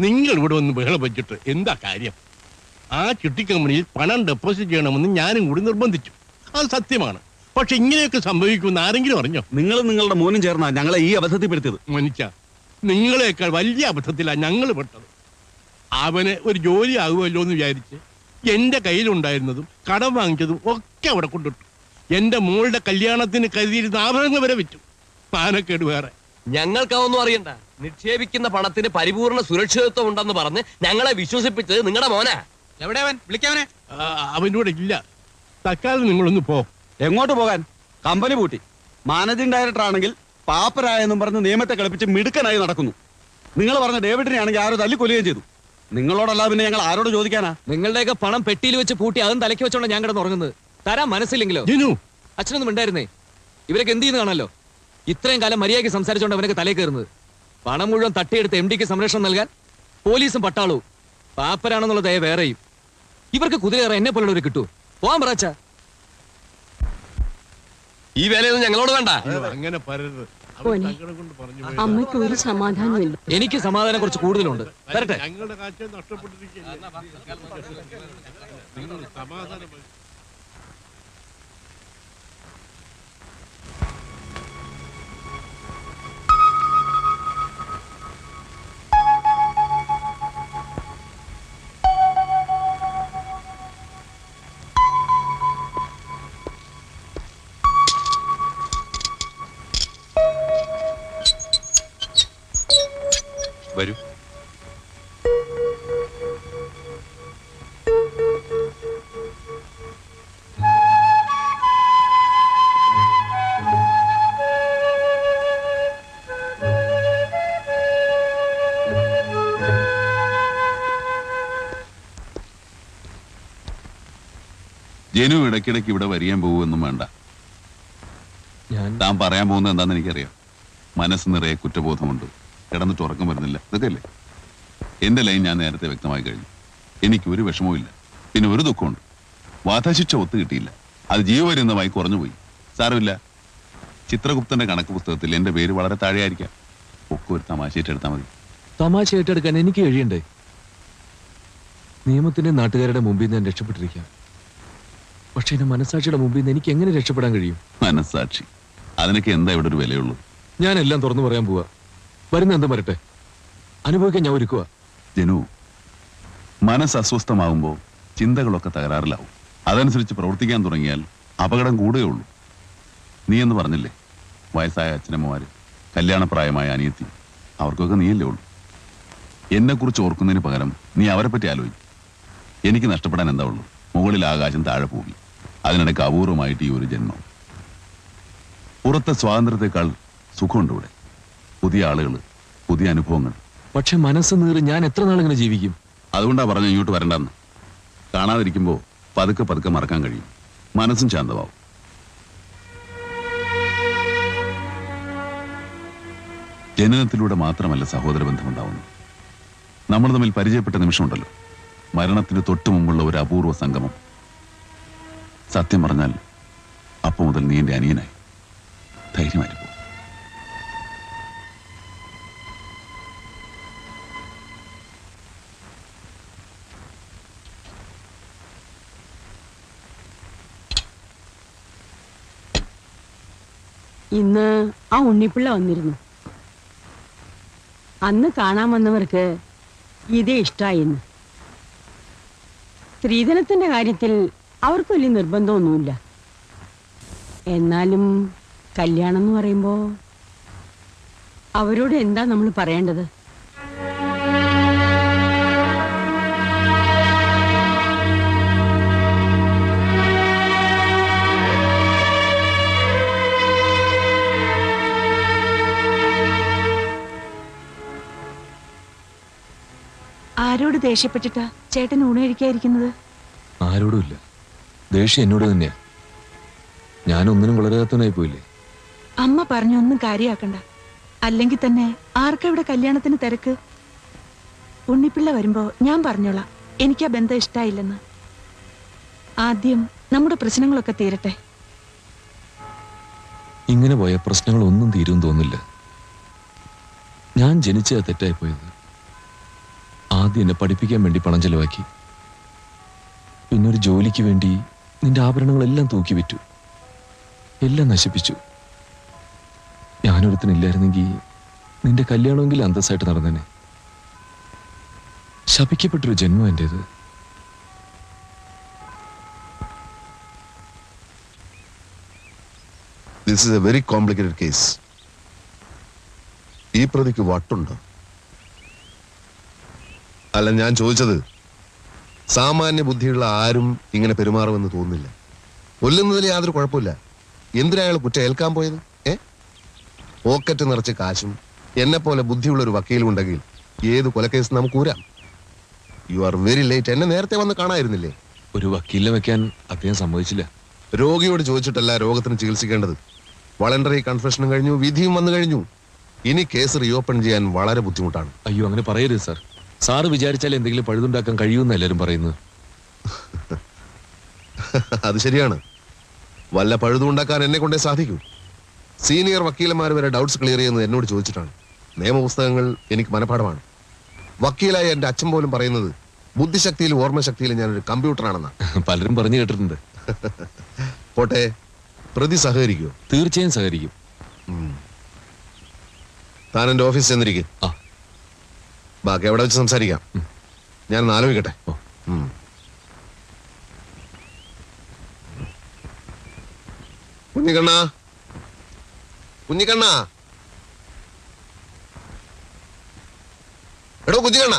നിങ്ങൾ ഇവിടെ വന്ന് ബഹളം വെച്ചിട്ട് എന്താ കാര്യം? ആ ചിട്ടി കമ്പനിയിൽ പണം ഡെപ്പോസിറ്റ് ചെയ്യണമെന്ന് ഞാനും കൂടി നിർബന്ധിച്ചു. അത് സത്യമാണ്. പക്ഷെ ഇങ്ങനെയൊക്കെ സംഭവിക്കുമെന്ന് ആരെങ്കിലും അറിഞ്ഞോ? നിങ്ങൾ നിങ്ങളുടെ മോനും ചേർന്നാ ഞങ്ങളെ ഈ അബദ്ധത്തിൽപ്പെടുത്തിയത്. മോനിച്ച നിങ്ങളെക്കാൾ വലിയ അബദ്ധത്തിലാണ് ഞങ്ങൾ പെട്ടത്. അവന് ഒരു ജോലി ആകുമല്ലോ എന്ന് വിചാരിച്ച് എന്റെ കയ്യിലുണ്ടായിരുന്നതും കടം വാങ്ങിച്ചതും ഒക്കെ അവിടെ കൊണ്ടിട്ടു. എന്റെ മോളുടെ കല്യാണത്തിന് കരുതിയിരുന്ന ആഭരണങ്ങൾ വരെ വിറ്റു. പാനക്കേട് വേറെ. ഞങ്ങൾക്കതൊന്നും അറിയണ്ട. നിക്ഷേപിക്കുന്ന പണത്തിന് പരിപൂർണ സുരക്ഷിതത്വം ഉണ്ടെന്ന് പറഞ്ഞ് ഞങ്ങളെ വിശ്വസിപ്പിച്ചത് നിങ്ങളുടെ മോനാ. എവിടെ അവൻ? വിളിക്കാവനെ ഇല്ല. തൽക്കാലം നിങ്ങളൊന്ന് പോ. എങ്ങോട്ട് പോകാൻ? കമ്പനി പൂട്ടി. മാനേജിംഗ് ഡയറക്ടർ ആണെങ്കിൽ പാപ്പരായെന്നും പറഞ്ഞ് നിയമത്തെ കളിപ്പിച്ച് മിടുക്കനായി നടക്കുന്നു. നിങ്ങൾ പറഞ്ഞ ഡേവിഡിനെ ആണെങ്കിൽ ആരോ തല്ലിക്കൊല്ലുകയും ചെയ്തു. നിങ്ങളോടല്ല പിന്നെ ഞങ്ങൾ ആരോട് ചോദിക്കാനാ? നിങ്ങളുടെയൊക്കെ പണം പെട്ടിയിൽ വെച്ച് പൂട്ടി അതും തലയ്ക്ക് വെച്ചോണ്ട് ഞാൻ കിടന്നുറങ്ങുന്നത് തരാൻ മനസ്സില്ലെങ്കിലോ? അച്ഛനൊന്നും ഉണ്ടായിരുന്നേ ഇവരൊക്കെ എന്ത് ചെയ്യുന്നു കാണല്ലോ ഇത്രയും കാലം മര്യാദയ്ക്ക് സംസാരിച്ചുകൊണ്ട് അവനൊക്കെ തലേ കയറുന്നത്. പണം മുഴുവൻ തട്ടിയെടുത്ത് എം ഡിക്ക് സംരക്ഷണം നൽകാൻ പോലീസും പട്ടാളവും പാപ്പരാണെന്നുള്ള ദയ വേറെയും. ഇവർക്ക് കുതിരയേറെ എന്നെ പോലുള്ളവർ കിട്ടൂ പോവാൻ പറച്ച ഈ വേലയൊന്നും ഞങ്ങളോട് വേണ്ട. അങ്ങനെ. അമ്മയ്ക്ക് ഒരു സമാധാനമില്ല. എനിക്ക് സമാധാനം കുറച്ച് കൂടുതലുണ്ട്. തരട്ടെ ഞങ്ങളുടെ കാഴ്ച നഷ്ടപ്പെട്ടിരിക്കുകയല്ലേ? ജനു ഇടയ്ക്കിടയ്ക്ക് ഇവിടെ വരികയും പോകുമെന്നും വേണ്ട. ഞാൻ താൻ പറയാൻ പോകുന്നത് എന്താണെന്ന് എനിക്കറിയാം. മനസ്സ് നിറയെ കുറ്റബോധമുണ്ട്. കിടന്നിട്ട് ഉറക്കം വരുന്നില്ല. ഇതൊക്കെയല്ലേ എന്റെ ലൈൻ ഞാൻ നേരത്തെ വ്യക്തമായി കഴിഞ്ഞു. എനിക്ക് ഒരു വിഷമവും ഇല്ല. പിന്നെ ഒരു ദുഃഖമുണ്ട്. വധശിക്ഷ ഒത്തു കിട്ടിയില്ല. അത് ജീവപര്യന്തമായി കുറഞ്ഞുപോയി. സാരമില്ല. ചിത്രഗുപ്തന്റെ കണക്ക് പുസ്തകത്തിൽ എന്റെ പേര് വളരെ താഴെയായിരിക്കാം. ഒക്കെ ഒരു തമാശ എടുത്താൽ മതി. തമാശ ഏറ്റെടുക്കാൻ എനിക്ക് കഴിയണ്ടേ? നിയമത്തിന്റെ നാട്ടുകാരുടെ മുമ്പിൽ ഞാൻ രക്ഷപ്പെട്ടിരിക്കാം പക്ഷെ എന്റെ മനസാക്ഷിയുടെ മുമ്പിൽ നിന്ന് എനിക്ക് എങ്ങനെ രക്ഷപ്പെടാൻ കഴിയും? മനസാക്ഷി അതിനൊക്കെ എന്താ ഇവിടെ ഒരു വിലയുള്ളൂ? ഞാൻ എല്ലാം തുറന്നു പറയാൻ പോവാ. വരുന്ന എന്തും വരട്ടെ. അനുഭവിക്കാൻ ഞാൻ ഒരുക്കുക ജനു മനസ്സ് അസ്വസ്ഥമാകുമ്പോൾ ചിന്തകളൊക്കെ തകരാറിലാവും. അതനുസരിച്ച് പ്രവർത്തിക്കാൻ തുടങ്ങിയാൽ അപകടം ഉള്ളൂ. നീ എന്ന് പറഞ്ഞില്ലേ? വയസ്സായ അച്ഛനമ്മമാര് കല്യാണപ്രായമായ അനിയത്തി അവർക്കൊക്കെ നീയല്ലേ ഉള്ളൂ. എന്നെക്കുറിച്ച് ഓർക്കുന്നതിന് പകരം നീ അവരെപ്പറ്റി പറ്റി ആലോചിക്കും. എനിക്ക് നഷ്ടപ്പെടാൻ എന്താ ഉള്ളൂ? മുകളിൽ ആകാശം താഴെ ഭൂമി അതിനിടയ്ക്ക് അപൂർവമായിട്ട് ഈ ഒരു ജന്മം. പുറത്തെ സ്വാതന്ത്ര്യത്തെക്കാൾ സുഖമുണ്ട് ഇവിടെ. പുതിയ ആളുകൾ പുതിയ അനുഭവങ്ങൾ. പക്ഷെ മനസ്സ് നീറി ഞാൻ എത്ര നാളിങ്ങനെ ജീവിക്കും? അതുകൊണ്ടാ പറഞ്ഞു ഇങ്ങോട്ട് വരണ്ടെന്ന്. കാണാതിരിക്കുമ്പോൾ പതുക്കെ പതുക്കെ മറക്കാൻ കഴിയും. മനസ്സും ശാന്തമാവും. ജനനത്തിലൂടെ മാത്രമല്ല സഹോദര ബന്ധമുണ്ടാവുന്നത്. നമ്മൾ തമ്മിൽ പരിചയപ്പെട്ട നിമിഷമുണ്ടല്ലോ. മരണത്തിന് തൊട്ടു മുമ്പുള്ള ഒരു അപൂർവ സംഗമം. സത്യം പറഞ്ഞാൽ അപ്പൊ മുതൽ നീ എന്റെ അനിയനായി. ധൈര്യമായിരുന്നു ഇന്ന് ആ ഉണ്ണിപ്പിള്ള വന്നിരുന്നു. അന്ന് കാണാൻ വന്നവർക്ക് ഇതേ ഇഷ്ടായിന്ന് സ്ത്രീധനത്തിന്റെ കാര്യത്തിൽ അവർക്ക് വലിയ നിർബന്ധമൊന്നുമില്ല. എന്നാലും കല്യാണം എന്ന് പറയുമ്പോ അവരോട് എന്താ നമ്മൾ പറയേണ്ടത്? ആരോട് ദേഷ്യപ്പെട്ടിട്ടാ ചേട്ടൻ ഊണ് കഴിക്കാതിരിക്കുന്നത്? ആരോടും ഇല്ല. ദേഷ്യം എന്നോട് തന്നെയാ. ഞാനൊന്നിനും വളരാത്തവനായി പോയില്ലേ? അമ്മ പറഞ്ഞു ഒന്നും കാര്യാക്കണ്ട. അല്ലെങ്കിൽ തന്നെ ആർക്കവിടെ കല്യാണത്തിന് തിരക്ക്? ഉണ്ണിപ്പിള്ള വരുമ്പോ ഞാൻ പറഞ്ഞോളാം. എനിക്ക് ആ ബന്ധം ഇഷ്ടായില്ലെന്ന്. ആദ്യം നമ്മുടെ പ്രശ്നങ്ങളൊക്കെ തീരട്ടെ. ഇങ്ങനെ പോയ പ്രശ്നങ്ങൾ ഒന്നും തീരും തോന്നില്ല. ഞാൻ ജനിച്ച തെറ്റായി പോയത്. ആദ്യം എന്നെ പഠിപ്പിക്കാൻ വേണ്ടി പണം ചെലവാക്കി. പിന്നൊരു ജോലിക്ക് വേണ്ടി നിന്റെ ആഭരണങ്ങളെല്ലാം തൂക്കി വിറ്റു. എല്ലാം നശിപ്പിച്ചു. ഞാനൊരുത്തനില്ലായിരുന്നെങ്കിൽ നിന്റെ കല്യാണമെങ്കിൽ അന്തസ്സായിട്ട് നടന്നേനെ. ശപിക്കപ്പെട്ടൊരു ജന്മം എന്റേത് this is a very complicated case ഈ പ്രതിക്ക് വട്ടുണ്ടോ? അല്ല ഞാൻ ചോദിച്ചത് സാമാന്യ ബുദ്ധിയുള്ള ആരും ഇങ്ങനെ പെരുമാറുമെന്ന് തോന്നുന്നില്ല. കൊല്ലുന്നതിൽ യാതൊരു കുഴപ്പമില്ല. എന്തിനാ അയാൾ കുറ്റം ഏൽക്കാൻ പോയത്? ഏ? പോക്കറ്റ് നിറച്ച് കാശും എന്നെ പോലെ ബുദ്ധിയുള്ള ഒരു വക്കീലും ഉണ്ടെങ്കിൽ ഏത് കൊലക്കേസ് നമുക്ക് ഊരാം. യു ആർ വെരി ലേറ്റ് എന്നെ നേരത്തെ വന്ന് കാണായിരുന്നില്ലേ? ഒരു വക്കീലിനെ വെക്കാൻ അദ്ദേഹം സമ്മതിച്ചില്ല. രോഗിയോട് ചോദിച്ചിട്ടല്ല രോഗത്തിന് ചികിത്സിക്കേണ്ടത്. വളണ്ടറി കൺഫെഷനും കഴിഞ്ഞു വിധിയും വന്നു കഴിഞ്ഞു. ഇനി കേസ് റീഓപ്പൺ ചെയ്യാൻ വളരെ ബുദ്ധിമുട്ടാണ്. അയ്യോ അങ്ങനെ പറയരുത് സാർ സാറ് വിചാരിച്ചാൽ എന്തെങ്കിലും പഴുതുണ്ടാക്കാൻ കഴിയുമെന്ന് എല്ലാവരും പറയുന്നു അത് ശരിയാണ്. വല്ല പഴുതുണ്ടാക്കാൻ എന്നെ കൊണ്ടേ സാധിക്കൂ. സീനിയർ വക്കീലന്മാർ വരെ ഡൗട്ട്സ് ക്ലിയർ ചെയ്യുന്നത് എന്നോട് ചോദിച്ചിട്ടാണ്. നിയമപുസ്തകങ്ങൾ എനിക്ക് മനഃപ്പാടമാണ് വക്കീലായ എന്റെ അച്ഛൻ പോലും പറയുന്നത് ബുദ്ധിശക്തിയിലും ഓർമ്മശക്തിയിലും ഞാനൊരു കമ്പ്യൂട്ടറാണെന്നാണ് പലരും പറഞ്ഞു കേട്ടിട്ടുണ്ട്. പോട്ടെ പ്രതി സഹകരിക്കുമോ തീർച്ചയായും സഹകരിക്കും. താൻ എന്റെ ഓഫീസ് ചെന്നിരിക്കും. ആ. ബാക്കി എവിടെ വെച്ച് സംസാരിക്കാം. ഞാൻ ആലോചിക്കട്ടെ. കുഞ്ഞിക്കണ്ണ. കുഞ്ഞിക്കണ്ണ. എടോ കുഞ്ഞിക്കണ്ണ.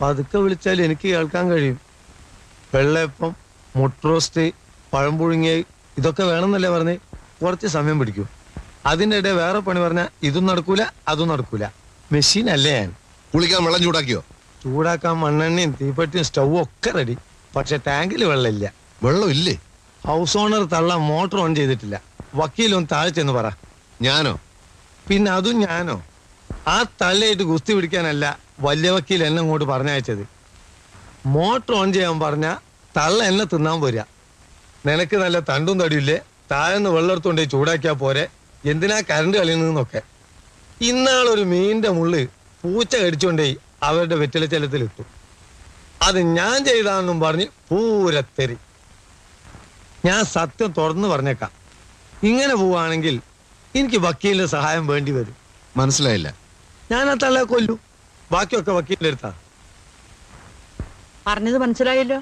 പതുക്കെ വിളിച്ചാൽ എനിക്ക് കേൾക്കാൻ കഴിയും. വെള്ളയപ്പം മുട്ടറോസ്റ്റ് പഴം പുഴുങ്ങിയ ഇതൊക്കെ വേണമെന്നല്ലേ പറഞ്ഞ്? കുറച്ച് സമയം പിടിക്കും. അതിന്റെ ഇടയിൽ വേറെ പണി പറഞ്ഞാൽ ഇതും നടക്കൂല അതും നടക്കൂല. മെഷീൻ അല്ലേ? കുളിക്കാൻ വെള്ളം ചൂടാക്കിയോ? ചൂടാക്കാൻ മണ്ണെണ്ണയും തീപ്പെട്ടിയും സ്റ്റൗവും ഒക്കെ റെഡി പക്ഷെ ടാങ്കിൽ വെള്ളമില്ല. വെള്ളം ഇല്ലേ ഹൗസ് ഓണർ തള്ള മോട്ടർ ഓൺ ചെയ്തിട്ടില്ല. വക്കീലൊന്ന് താഴെ ചെന്ന് പറ. ഞാനോ? പിന്നെ അതും ഞാനോ? ആ തള്ളയിട്ട് ഗുസ്തി പിടിക്കാനല്ല വലിയ വക്കീൽ എന്നെ ഇങ്ങോട്ട് പറഞ്ഞയച്ചത്. മോട്ടർ ഓൺ ചെയ്യാൻ പറഞ്ഞ തള്ള എന്നെ തിന്നാൻ പോരാ നിനക്ക് നല്ല തണ്ടും തടിയില്ലേ താഴെന്ന് വെള്ളം എടുത്തുകൊണ്ടേ ചൂടാക്കിയാ പോരെ. എന്തിനാ കരണ്ട് കളിയുന്നതെന്നൊക്കെ. ഇന്നാളൊരു മീനിന്റെ മുള്ള് പൂച്ച കടിച്ചുകൊണ്ടേ അവരുടെ വെറ്റിലച്ചലത്തിലിട്ടു അത് ഞാൻ ചെയ്താണെന്നും പറഞ്ഞ് പൂരത്തെറി ഞാൻ സത്യം തുറന്നു പറഞ്ഞേക്കാം. ഇങ്ങനെ പോവാണെങ്കിൽ എനിക്ക് വക്കീലിന്റെ സഹായം വേണ്ടി വരും. മനസ്സിലായില്ല. ഞാൻ ആ തള്ളെ കൊല്ലു. ബാക്കിയൊക്കെ വക്കീലിന്റെ അടുത്താ. പറഞ്ഞത് മനസ്സിലായല്ലോ?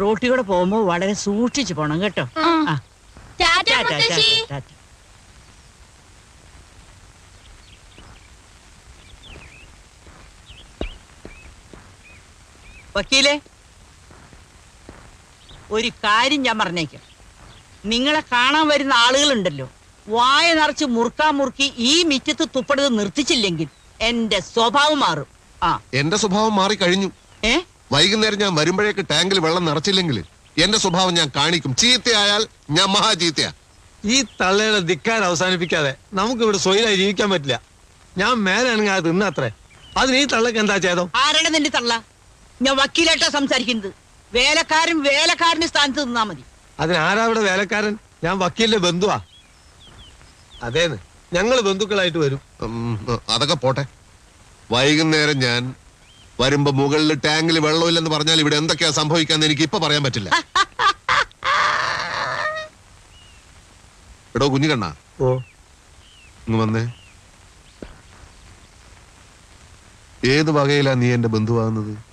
റോട്ടിലൂടെ പോകുമ്പോ വളരെ സൂക്ഷിച്ചു പോണം കേട്ടോ. ടാറ്റാ ടാറ്റ ടാറ്റ, ടാറ്റ, മുത്തശ്ശി ടാറ്റ. വക്കീലേ? ഒരു കാര്യം ഞാൻ പറഞ്ഞേക്കാം. നിങ്ങളെ കാണാൻ വരുന്ന ആളുകളുണ്ടല്ലോ. വായ നിറച്ച് മുറുക്കാൻ മുറുക്കി ഈ മിറ്റത്ത് തുപ്പടത് നിർത്തിച്ചില്ലെങ്കിൽ എന്റെ സ്വഭാവം മാറും. ആ. എന്റെ സ്വഭാവം മാറി കഴിഞ്ഞു. ഏ? വൈകുന്നേരം ഞാൻ വരുമ്പോഴേക്ക് ടാങ്കിൽ വെള്ളം നിറച്ചില്ലെങ്കിൽ എന്റെ സ്വഭാവം ഞാൻ കാണിക്കും. ചീത്തയായാൽ ഞാൻ മഹാചീത്തയാ. ഈ തള്ളയുടെ ധിക്കാൻ അവസാനിപ്പിക്കാതെ നമുക്ക് ഇവിടെ സ്വൈരായി ജീവിക്കാൻ പറ്റില്ല. ഞാൻ മേലാണെങ്കിൽ അത് തിന്നത്രേ. അതിന് ഈ തള്ളക്ക് എന്താ ചെയ്തോ ആരാണ് നിന്റെ തള്ള? ഞാൻ വക്കീലായിട്ടാ സംസാരിക്കുന്നത്. വേലക്കാരൻ വേലക്കാരന്റെ സ്ഥാനത്ത് നിന്നാ മതി. അതിനാരാ ആരാ ഇവിടെ വേലക്കാരൻ? ഞാൻ വക്കീലിന്റെ ബന്ധുവാ. അതേന്ന്. ഞങ്ങൾ ബന്ധുക്കളായിട്ട് വരും. ഉം, അതൊക്കെ പോട്ടെ. വൈകുന്നേരം ഞാൻ വരുമ്പോ മുകളിൽ ടാങ്കിൽ വെള്ളമില്ലെന്ന് പറഞ്ഞാൽ ഇവിടെ എന്തൊക്കെയാ സംഭവിക്കാന്ന് എനിക്ക് ഇപ്പൊ പറയാൻ പറ്റില്ല. എടോ കുഞ്ഞുകണ്ണ ഓ. ഇങ്ങ് വന്നേ. ഏത് വകയിലാ നീ എന്റെ ബന്ധുവാകുന്നത്?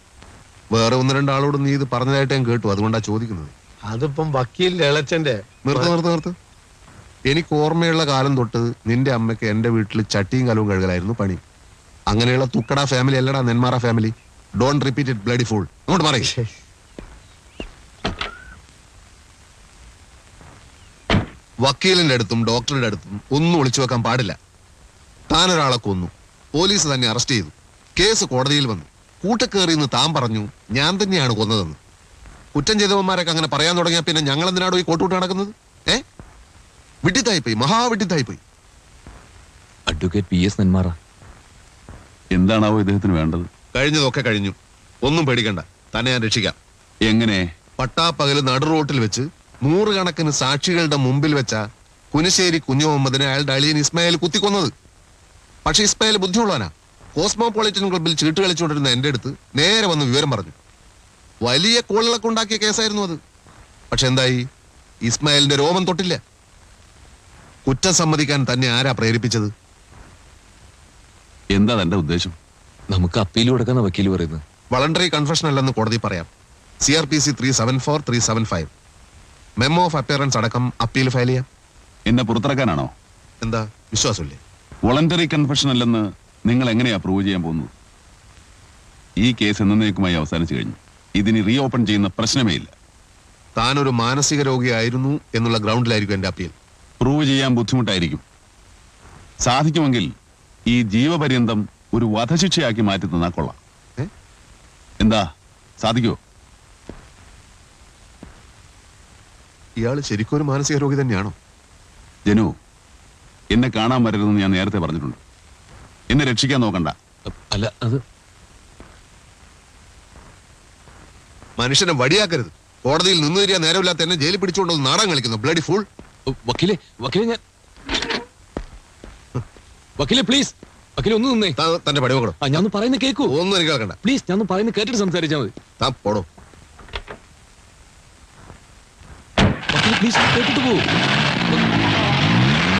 വേറെ ഒന്ന് രണ്ടാളോട് നീ ഇത് പറഞ്ഞതായിട്ട് ഞാൻ കേട്ടു. അതുകൊണ്ടാ ചോദിക്കുന്നത്. അതിപ്പം വക്കീൽ ഇളച്ചന്റെ നിർത്ത് നിർത്ത് നിർത്ത്. എനിക്ക് ഓർമ്മയുള്ള കാലം തൊട്ട് നിന്റെ അമ്മയ്ക്ക് എന്റെ വീട്ടിൽ ചട്ടിയും കലവും കഴുകലായിരുന്നു പണി. അങ്ങനെയുള്ള തുക്കട ഫാമിലി അല്ലടാ Nenmara family don't repeat it bloody fool അങ്ങോട്ട് മാറി. വക്കീലിന്റെ അടുത്തും ഡോക്ടറുടെ അടുത്തും ഒന്നും ഒളിച്ചു വെക്കാൻ പാടില്ല. താനൊരാളെ കൊന്നു. പോലീസ് തന്നെ അറസ്റ്റ് ചെയ്തു. കേസ് കോടതിയിൽ വന്നു. കൂട്ടക്കേറി എന്ന് താൻ പറഞ്ഞു ഞാൻ തന്നെയാണ് കൊന്നതെന്ന്. കുറ്റം ചെയ്തവന്മാരൊക്കെ അങ്ങനെ പറയാൻ തുടങ്ങിയാൽ പിന്നെ ഞങ്ങൾ എന്തിനാണോ ഈ കോട്ടൂട്ട് നടക്കുന്നത്? ഏ? വിട്ടിത്തായിപ്പോയി മഹാവിട്ടിത്തായിപ്പോയി അഡ്വക്കേറ്റ് പി എസ് നെന്മാറ എന്താണാവോ ഇദ്ദേഹത്തിന് വേണ്ടത്? കഴിഞ്ഞതൊക്കെ കഴിഞ്ഞു. ഒന്നും പേടിക്കണ്ട. തന്നെ ഞാൻ രക്ഷിക്കാം. എങ്ങനെ? പട്ടാപ്പകൽ നടു റോട്ടിൽ വെച്ച് നൂറുകണക്കിന് സാക്ഷികളുടെ മുമ്പിൽ വെച്ച കുനിശ്ശേരി കുഞ്ഞു മുഹമ്മദിനെ അയാളുടെ അളിയൻ ഇസ്മായിൽ കുത്തിക്കൊന്നത്. പക്ഷെ ഇസ്മായിൽ ബുദ്ധിയുള്ളവനാ. കോസ്മോപൊളിറ്റൻ ക്ലബിൽ ചീട്ട് കളിച്ചുകൊണ്ടിരുന്ന എന്റെ അടുത്ത് നേരെ വന്ന് വിവരം പറഞ്ഞു. വലിയ കോളിളക്കം ഉണ്ടാക്കിയ കേസായിരുന്നു അത്. പക്ഷെ എന്തായി? ഇസ്മായിലിന്റെ രോമം തൊട്ടില്ല. കുറ്റം സമ്മതിക്കാൻ തന്നെ ആരാ പ്രേരിപ്പിച്ചത്? എന്താ തന്റെ ഉദ്ദേശം? നമുക്ക് അപ്പീൽ കൊടുക്കുന്ന വക്കീൽ പറയുന്നത്. വളണ്ടറി കൺഫെഷൻ അല്ലെന്ന് കോടതി പറയാം. C R P C three seven four three seven five memo of appearance അടക്കം അപ്പീൽ ഫയൽ ചെയ്യാം. എന്നെ പുറത്തിറക്കാനാണോ? എന്താ? വിശ്വാസമില്ലേ? വോളണ്ടറി കൺഫെഷൻ അല്ലെന്ന് നിങ്ങൾ എങ്ങനെയാ പ്രൂവ് ചെയ്യാൻ പോകുന്നത്? ഈ കേസ് എന്നേക്കുമായി അവസാനിച്ചു കഴിഞ്ഞു. ഇതിനി റീ ഓപ്പൺ ചെയ്യുന്ന പ്രശ്നമേ ഇല്ല. താനൊരു മാനസിക രോഗിയായിരുന്നു എന്നുള്ള ഗ്രൗണ്ടിലായിരിക്കും എന്റെ അപ്പീൽ പ്രൂവ് ചെയ്യാൻ ബുദ്ധിമുട്ടായിരിക്കും. സാധിക്കുമെങ്കിൽ ഈ ജീവപര്യന്തം ഒരു വധശിക്ഷയാക്കി മാറ്റി തന്നാ കൊള്ളാം. എന്താ? സാധിക്കോ ഇയാൾ ശരിക്കും ഒരു മാനസിക രോഗി തന്നെയാണോ? ജനു എന്നെ കാണാൻ വരരുതെന്ന് ഞാൻ നേരത്തെ പറഞ്ഞിട്ടുണ്ട്. എന്നെ രക്ഷിക്കാൻ നോക്കണ്ട. അല്ല അത് മനുഷ്യനെ വടിയാക്കരുത്. കോടതിയിൽ നിന്ന് തരിക നേരമില്ലാത്ത എന്നെ ജയിലിൽ പിടിച്ചുകൊണ്ടൊന്ന് നാടാൻ കളിക്കുന്നു ബ്ലഡി ഫുൾ വക്കീലെ വക്കീലെ ഞാൻ വക്കീലെ പ്ലീസ് വക്കീലെ ഒന്ന് നിന്നേ. തന്റെ പടിവെക്കണം ആ ഞാൻ ഒന്ന് പറയുന്നത് കേൾക്കൂ ഒന്നും എനിക്ക് കേൾക്കണ്ട. പ്ലീസ് ഞാൻ ഒന്ന് പറയുന്നത് കേട്ടിട്ട് സംസാരിച്ചാൽ മതി. താൻ പോടോ. വക്കീലെ പ്ലീസ് കേട്ടിട്ട് പോകൂ